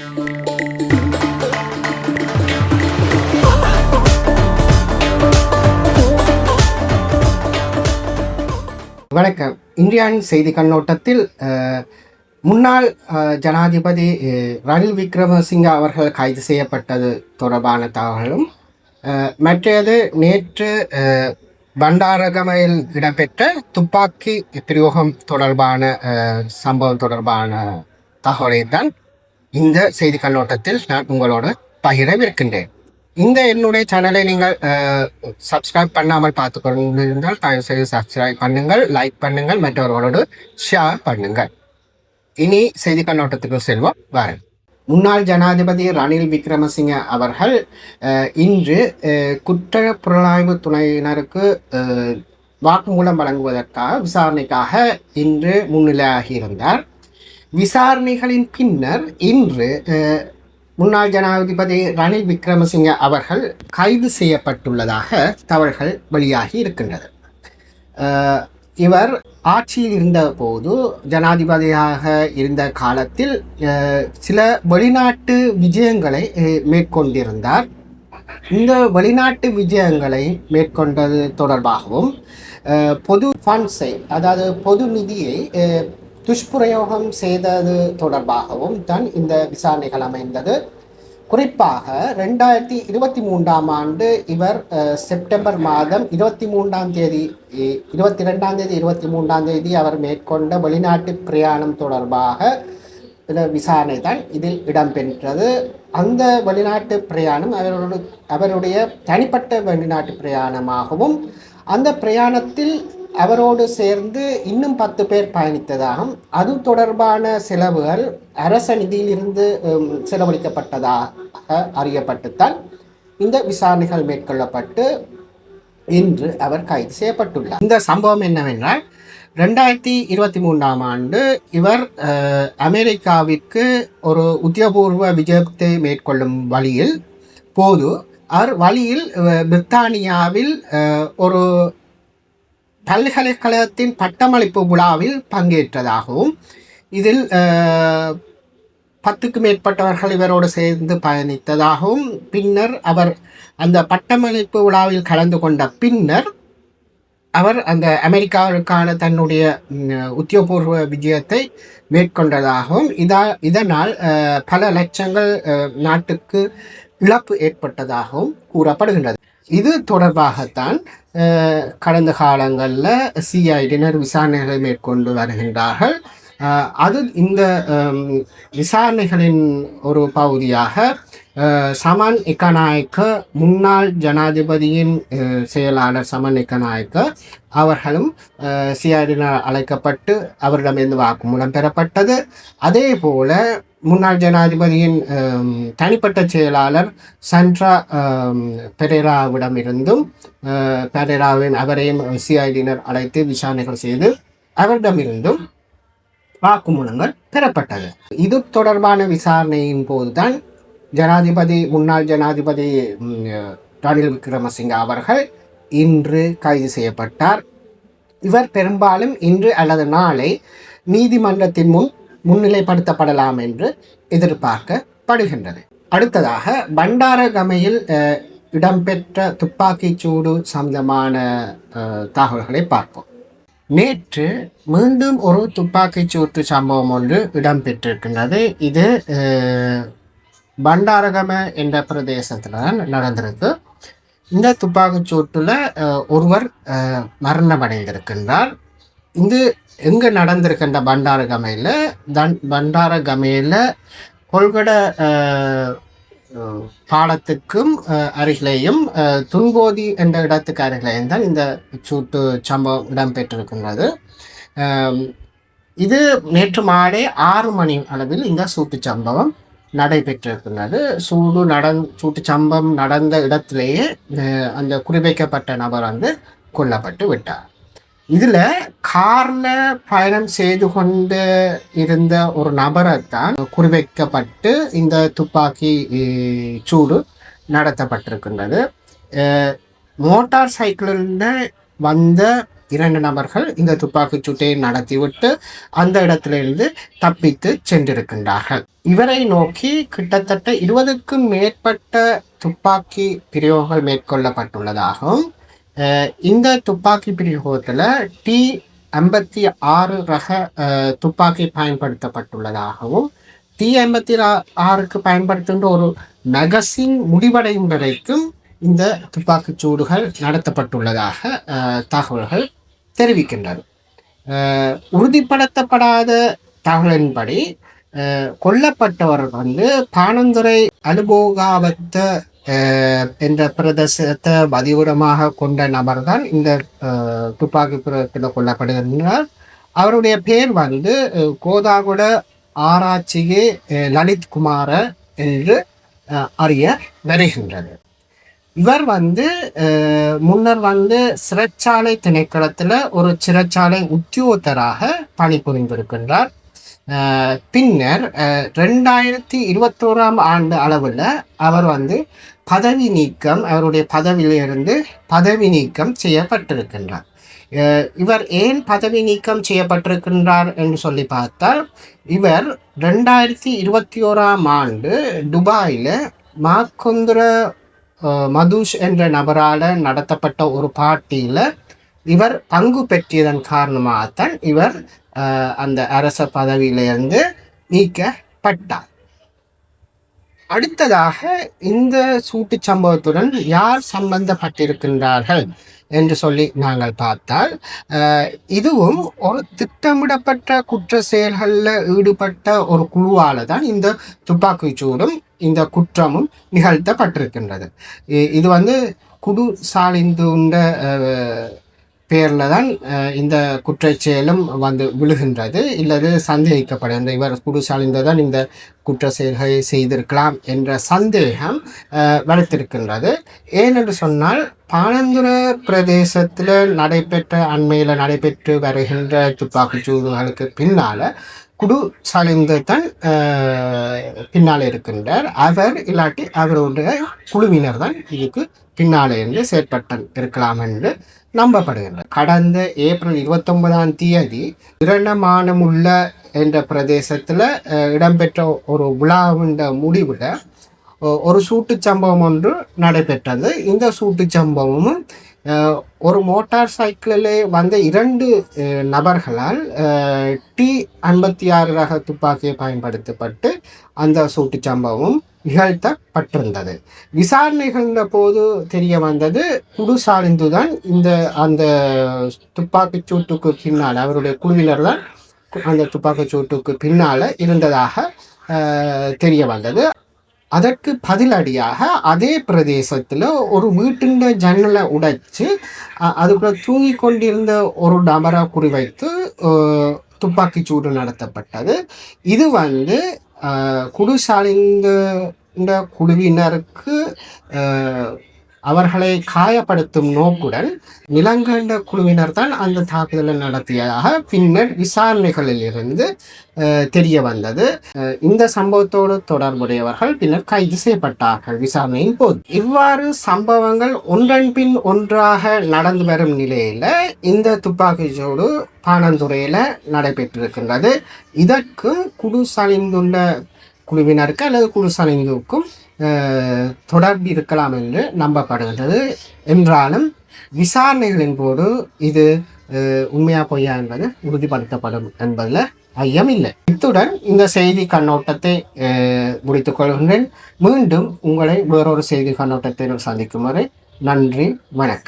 வணக்கம். இந்தியாவின் செய்தி கண்ணோட்டத்தில் முன்னாள் ஜனாதிபதி ரணில் விக்ரமசிங்க அவர்கள் கைது செய்யப்பட்டது தொடர்பான தகவலும் மற்றது நேற்று பண்டாரகமையில் இடம்பெற்ற துப்பாக்கி பிரயோகம் தொடர்பான சம்பவம் தொடர்பான தகவலை தான் இந்த செய்தி கண்ணோட்டத்தில் நான் உங்களோட பகிரவிருக்கின்றேன். இந்த என்னுடைய சேனலை நீங்கள் சப்ஸ்கிரைப் பண்ணாமல் பார்த்து கொண்டிருந்தால் தயவு செய்து சப்ஸ்கிரைப் பண்ணுங்கள் லைக் பண்ணுங்கள் மற்றவர்களோடு ஷேர் பண்ணுங்கள். இனி செய்தி கண்ணோட்டத்துக்கு செல்வோம். வாருங்கள். முன்னாள் ஜனாதிபதி ரணில் விக்ரமசிங்க அவர்கள் இன்று குற்ற புலனாய்வு துணையினருக்கு வாக்குமூலம் வழங்குவதற்காக விசாரணைக்காக இன்று முன்னிலையாகியிருந்தார் விசாரணைகளின் பின்னர் இன்று முன்னாள் ஜனாதிபதி ரணில் விக்ரமசிங்க அவர்கள் கைது செய்யப்பட்டுள்ளதாக தகவல்கள் வெளியாகி இருக்கின்றது இவர் ஆட்சியில் இருந்தபோது ஜனாதிபதியாக இருந்த காலத்தில் சில வெளிநாட்டு விஜயங்களை மேற்கொண்டிருந்தார். இந்த வெளிநாட்டு விஜயங்களை மேற்கொண்டது தொடர்பாகவும் பொது ஃபண்ட்ஸை அதாவது பொது நிதியை துஷ்பிரயோகம் செய்தது தொடர்பாகவும் தான் இந்த விசாரணைகள் அமைந்தது. குறிப்பாக ரெண்டாயிரத்தி இருபத்தி மூன்றாம் ஆண்டு இவர் செப்டம்பர் மாதம் இருபத்தி மூன்றாம் தேதி இருபத்தி ரெண்டாம் தேதி இருபத்தி மூன்றாம் தேதி அவர் மேற்கொண்ட வெளிநாட்டு பிரயாணம் தொடர்பாக இந்த விசாரணை தான் இதில் இடம்பெற்றது. அந்த வெளிநாட்டு பிரயாணம் அவரோட அவருடைய தனிப்பட்ட வெளிநாட்டு பிரயாணமாகவும் அந்த பிரயாணத்தில் அவரோடு சேர்ந்து இன்னும் பத்து பேர் பயணித்ததாகவும் அது தொடர்பான செலவுகள் அரச நிதியிலிருந்து செலவழிக்கப்பட்டதாக அறியப்பட்டுத்தான் இந்த விசாரணைகள் மேற்கொள்ளப்பட்டு இன்று அவர் கைது செய்யப்பட்டுள்ளார். இந்த சம்பவம் என்னவென்றால் ரெண்டாயிரத்தி இருபத்தி மூன்றாம் ஆண்டு இவர் அமெரிக்காவிற்கு ஒரு உத்தியோகபூர்வ விஜயத்தை மேற்கொள்ளும் வழியில் போது அவர் வழியில் பிரித்தானியாவில் ஒரு பல்கலைக்கழகத்தின் பட்டமளிப்பு விழாவில் பங்கேற்றதாகவும் இதில் பத்துக்கு மேற்பட்டவர்கள் இவரோடு சேர்ந்து பயணித்ததாகவும் பின்னர் அவர் அந்த பட்டமளிப்பு விழாவில் கலந்து கொண்ட பின்னர் அவர் அந்த அமெரிக்காவிற்கான தன்னுடைய உத்தியோகபூர்வ விஜயத்தை மேற்கொண்டதாகவும் இதா இதனால் பல லட்சங்கள் நாட்டுக்கு இழப்பு ஏற்பட்டதாகவும் கூறப்படுகின்றது. இது தொடர்பாகத்தான் கடந்த காலங்களில் சிஐடியினர் விசாரணைகளை மேற்கொண்டு வருகின்றார்கள். அது இந்த விசாரணைகளின் ஒரு பகுதியாக சமன் இக்கநாயக்க முன்னாள் ஜனாதிபதியின் செயலாளர் சமன் இக்கநாயக்க அவர்களும் சிஐடியினர் அழைக்கப்பட்டு அவரிடமிருந்து வாக்குமூலம் பெறப்பட்டது. அதே போல முன்னாள் ஜனாதிபதியின் தனிப்பட்ட செயலாளர் சன்ட்ரா பெரேராவிடமிருந்தும் பெரேராவின் அவரையும் சிஐடியினர் அழைத்து விசாரணைகள் செய்து அவரிடமிருந்தும் வாக்குமூலங்கள் பெறப்பட்டது. இது தொடர்பான விசாரணையின் போதுதான் ஜனாதிபதி முன்னாள் ஜனாதிபதி ரணில் விக்ரமசிங்க அவர்கள் இன்று கைது செய்யப்பட்டார். இவர் பெரும்பாலும் இன்று அல்லது நாளை நீதிமன்றத்தின் முன் முன்னிலைப்படுத்தப்படலாம் என்று எதிர்பார்க்கப்படுகின்றது. அடுத்ததாக பண்டாரகமையில் இடம்பெற்ற துப்பாக்கிச் சூடு சம்பந்தமான தகவல்களை பார்ப்போம். நேற்று மீண்டும் ஒரு துப்பாக்கிச் சூட்டு சம்பவம் ஒன்று இடம்பெற்றிருக்கின்றது. இது பண்டாரகம என்ற பிரதேசத்தில் தான் நடந்திருக்கு. இந்த துப்பாக்கிச் சூட்டில் ஒருவர் மரணமடைந்திருக்கின்றார். இது எங்கே நடந்திருக்கின்ற பண்டாரகமையில் தன் பண்டாரகமையில் கொள்கட பாலத்துக்கும் அருகிலேயும் துன்போதி என்ற இடத்துக்கு அருகிலேயும் தான் இந்த சூட்டு சம்பவம் இடம்பெற்றிருக்கின்றது. இது நேற்று மாலை ஆறு மணி அளவில் இந்த சூட்டு சம்பவம் நடைபெற்றிருக்கின்றது. சூடு நடந் சூட்டு சம்பவம் நடந்த இடத்திலேயே அந்த குறிவைக்கப்பட்ட நபர் வந்து கொல்லப்பட்டு விட்டார். இதில் காரில் பயணம் செய்து கொண்டு இருந்த ஒரு நபரை தான் குறிவைக்கப்பட்டு இந்த துப்பாக்கி சூடு நடத்தப்பட்டிருக்கின்றது. மோட்டார் சைக்கிளில் வந்த இரண்டு நபர்கள் இந்த துப்பாக்கிச் சூட்டை நடத்திவிட்டு அந்த இடத்திலிருந்து தப்பித்து சென்றிருக்கின்றார்கள். இவரை நோக்கி கிட்டத்தட்ட இருபதுக்கும் மேற்பட்ட துப்பாக்கி பிரயோகங்கள் மேற்கொள்ளப்பட்டுள்ளதாகவும் இந்த துப்பாக்கி பிரயோகத்தில் டி ஐம்பத்தி ஆறு ரக துப்பாக்கி பயன்படுத்தப்பட்டுள்ளதாகவும் டி ஐம்பத்தி ஆறுக்கு பயன்படுத்துகின்ற ஒரு மெகசின் முடிவடையும் வரைக்கும் இந்த துப்பாக்கிச் சூடுகள் நடத்தப்பட்டுள்ளதாக தகவல்கள் தெரிவிக்கின்றன. உறுதிப்படுத்தப்படாத தகவலின்படி கொல்லப்பட்டவர் வந்து பானந்துறை அனுபோகாபத்த என்ற பிரதேசத்தை வதிவிடமாக கொண்ட நபர்தான் இந்த துப்பாக்கி பிரயோகத்தில் கொல்லப்படுகின்றார். அவருடைய பேர் வந்து கோதாகுட ஆராய்ச்சியே லலித் குமார என்று அறிய வருகின்றது. இவர் வந்து முன்னர் வந்து சிறைச்சாலை திணைக்களத்தில் ஒரு சிறைச்சாலை உத்தியோகத்தராக பணிபுரிந்திருக்கின்றார். பின்னர் ரெண்டாயிரத்தி இருபத்தோராம் ஆண்டு அளவில் அவர் வந்து பதவி நீக்கம் அவருடைய பதவியிலிருந்து பதவி நீக்கம் செய்யப்பட்டிருக்கின்றார். இவர் ஏன் பதவி நீக்கம் செய்யப்பட்டிருக்கின்றார் என்று சொல்லி பார்த்தால் இவர் ரெண்டாயிரத்தி இருபத்தி ஓராம் ஆண்டு துபாயில் மாக்குந்திர மதுஷ் என்ற நபரால் நடத்தப்பட்ட ஒரு பார்ட்டியில் இவர் பங்கு பெற்றியதன் காரணமாகத்தான் இவர் அந்த அரச பதவியிலிருந்து நீக்கப்பட்டார். அடுத்ததாக இந்த சூட்டு சம்பவத்துடன் யார் சம்பந்தப்பட்டிருக்கின்றார்கள் என்று சொல்லி நாங்கள் பார்த்தால் இதுவும் ஒரு திட்டமிடப்பட்ட குற்ற செயல்களில் ஈடுபட்ட ஒரு குழுவால் தான் இந்த துப்பாக்கிச் சூடும் இந்த குற்றமும் நிகழ்த்தப்பட்டிருக்கின்றது. இது வந்து குடு சாலிந்துண்ட பேரில் தான் இந்த குற்றச்செயலும் வந்து விழுகின்றது. இல்லது சந்தேகிக்கப்படுகின்ற இவர் குடு தான் இந்த குற்ற செயல்களை செய்திருக்கலாம் என்ற சந்தேகம் வளர்த்திருக்கின்றது வலுத்திருக்கின்றது. ஏனென்று சொன்னால் பாலந்துர பிரதேசத்தில் நடைபெற்ற அண்மையில் நடைபெற்று வருகின்ற துப்பாக்கிச்சூடுகளுக்கு பின்னால் குடு சாலிந்து தான் பின்னால் இருக்கின்றார். அவர் இல்லாட்டி அவருடைய குழுவினர் தான் இதுக்கு பின்னாலே இருந்து செயற்பட்டு இருக்கலாம் என்று நம்பப்படுகின்றது கடந்த ஏப்ரல் இருபத்தொன்பதாம் தேதி இரண்டமானமுள்ள என்ற பிரதேசத்தில் இடம்பெற்ற ஒரு விழாவின் முடிவில் ஒரு சூட்டு சம்பவம் ஒன்று நடைபெற்றது. இந்த சூட்டு சம்பவமும் ஒரு மோட்டார் சைக்கிளிலே வந்த இரண்டு நபர்களால் டி ஐம்பத்தி ஆறு ரக துப்பாக்கியை பயன்படுத்தப்பட்டு அந்த சூட்டு சம்பவம் நிகழ்த்தப்பட்டிருந்தது. விசாரணைகளின் போது தெரிய வந்தது குடுசாலிந்து தான் இந்த அந்த துப்பாக்கிச் சூட்டுக்கு பின்னால் அவருடைய குழுவினர் தான் அந்த துப்பாக்கிச் சூட்டுக்கு பின்னால் இருந்ததாக தெரிய வந்தது. அதற்கு பதிலடியாக அதே பிரதேசத்தில் ஒரு வீட்டின் ஜன்னலை உடைச்சு அதுக்குள்ளே தூங்கி கொண்டிருந்த ஒரு நபரை குறிவைத்து துப்பாக்கி சூடு நடத்தப்பட்டது. இது வந்து குடிசாலிந்த இந்த குழுவினருக்கு அவர்களை காயப்படுத்தும் நோக்குடன் நிலங்கண்ட குழுவினர் தான் அந்த தாக்குதலை நடத்தியதாக பின்னர் விசாரணைகளில் இருந்து அஹ், தெரிய வந்தது இந்த சம்பவத்தோடு தொடர்புடையவர்கள் பின்னர் கைது செய்யப்பட்டார்கள் விசாரணையின் போது. இவ்வாறு சம்பவங்கள் ஒன்றன் பின் ஒன்றாக நடந்து வரும் நிலையில இந்த துப்பாக்கிச்சூடு பானந்துறையில நடைபெற்றிருக்கின்றது. இதற்கும் குழு சலிந்துள்ள குழுவினருக்கு அல்லது குழு சலிந்துக்கும் தொடர்பு இருக்கலாம் என்று நம்பப்படுகின்றது. என்றாலும் விசாரணைகளின் போது இது உண்மையா பொய்யா என்பது உறுதிப்படுத்தப்படும் என்பதில் ஐயம் இல்லை இத்துடன் இந்த செய்தி கண்ணோட்டத்தை முடித்துக் கொள்கின்றேன். மீண்டும் உங்களை வேறொரு செய்தி கண்ணோட்டத்தை சந்திக்கும் வரை நன்றி வணக்கம்.